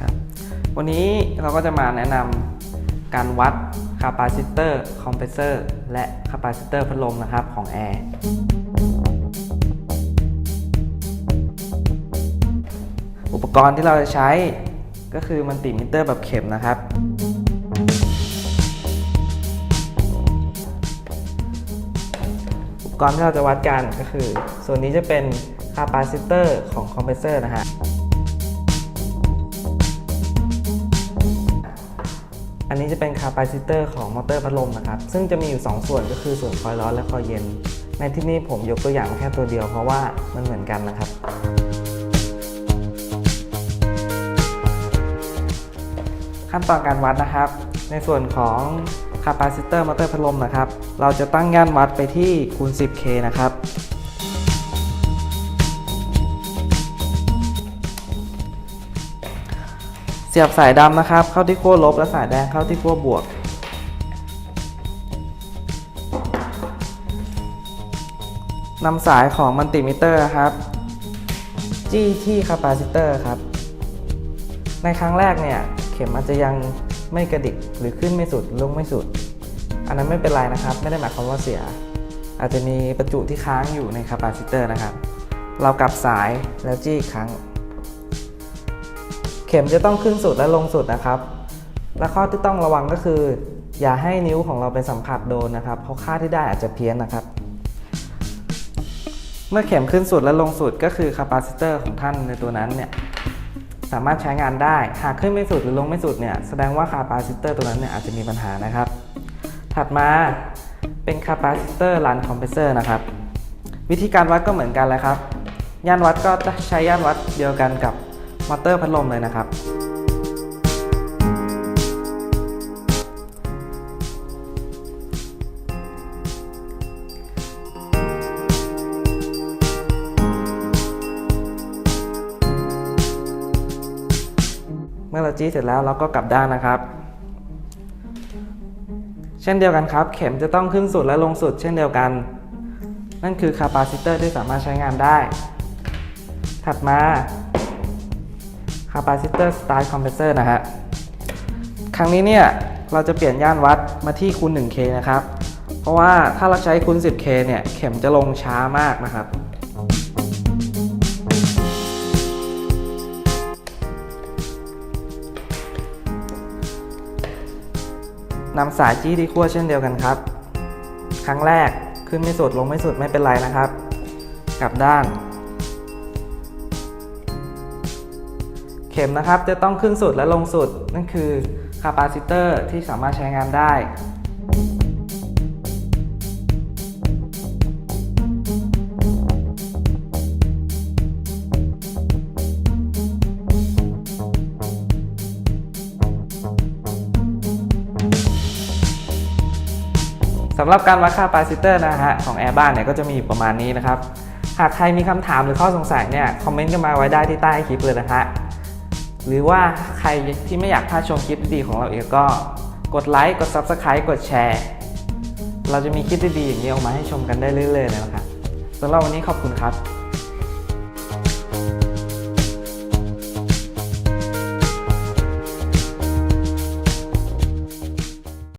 ครับวันนี้เราก็จะมาแนะนำการวัดคาปาซิเตอร์คอมเพรสเซอร์และคาปาซิเตอร์พัดลมนะครับของแอร์อุปกรณ์ที่เราจะใช้ก็คือมันติมิเตอร์แบบเข็มนะครับ อุปกรณ์ที่เราจะวัดกันก็คือ ส่วนนี้จะเป็นคาปาซิเตอร์ของคอมเพรสเซอร์นะฮะ อันนี้จะเป็นคาปาซิเตอร์ของมอเตอร์พัดลมนะครับ ซึ่งจะมีอยู่ 2 ส่วนก็คือส่วนคอยร้อนและคอยเย็น ในที่นี้ผมยกตัวอย่างแค่ตัวเดียวเพราะว่ามันเหมือนกันนะครับ ขั้นตอนการวัดนะครับ ในส่วนของคาปาซิเตอร์มอเตอร์พัดลมนะครับ เราจะตั้งย่านวัดไปที่คูณ 10K นะครับ เสียบสายดำนะครับ เข้าที่ขั้วลบและสายแดงเข้าที่ขั้วบวก นำสายของมัลติมิเตอร์ครับ จี้ที่คาปาซิเตอร์ครับ ในครั้งแรกเนี่ย เข็มอาจจะยังไม่กระดิกหรือขึ้นไม่สุดลงไม่สุด อันนั้นไม่เป็นไรนะครับ ไม่ได้หมายความว่าเสีย อาจจะมีประจุที่ค้างอยู่ในคาปาซิเตอร์นะครับ เรากลับสายแล้วจี้อีกครั้ง เข็มจะต้องขึ้นสุดและลงสุดนะครับ และข้อที่ต้องระวังก็คือ อย่าให้นิ้วของเราไปสัมผัสโดนนะครับ เพราะค่าที่ได้อาจจะเพี้ยนนะครับ เมื่อเข็มขึ้นสุดและลงสุดก็คือคาปาซิเตอร์ของท่านในตัวนั้นเนี่ยสามารถใช้งานได้ หากขึ้นไม่สุดหรือลงไม่สุดเนี่ยแสดงว่าคาปาซิเตอร์ตัวนั้นเนี่ยอาจจะมีปัญหานะครับ ถัดมาเป็นคาปาซิเตอร์รันคอมเพรสเซอร์นะครับ วิธีการวัดก็เหมือนกันเลยครับ ย่านวัดก็จะใช้ย่านวัดเดียวกันกับ มอเตอร์พัดลมเลยนะครับ เมื่อเราจี้เสร็จแล้วเราก็กลับด้านนะครับ เช่นเดียวกันครับ เข็มจะต้องขึ้นสุดและลงสุด เช่นเดียวกัน นั่นคือคาปาซิเตอร์ที่สามารถใช้งานได้ ถัดมา คาปาซิเตอร์สไตล์คอมเพรสเซอร์นะฮะ ครั้งนี้เนี่ยเราจะเปลี่ยนย่านวัดมาที่คูณ 1K นะครับ เพราะว่าถ้าเราใช้คูณ 10K เนี่ยเข็มจะลงช้ามากนะครับ นำสายจี้ที่ขั้วเช่นเดียวกันครับ ครั้งแรกขึ้นไม่สุดลงไม่สุดไม่เป็นไรนะครับ กลับด้าน เข็มนะครับจะต้องขึ้นสุดและลงสุด นั่นคือคาปาซิเตอร์ที่สามารถใช้งานได้ สำหรับการวัดค่าปาซิเตอร์นะฮะของแอร์บ้านเนี่ยก็จะมีอยู่ประมาณนี้นะครับ หากใครมีคำถามหรือข้อสงสัยเนี่ยคอมเมนต์กันมาไว้ได้ที่ใต้คลิปเลยนะฮะ หรือว่าใครที่ไม่อยากพลาดชมคลิปดีๆของเราเองก็กดไลค์กด Subscribe กดแชร์ เราจะมีคลิปดีๆอย่างนี้ออกมาให้ชมกันได้เรื่อยๆเลยนะครับสำหรับวันนี้ขอบคุณครับ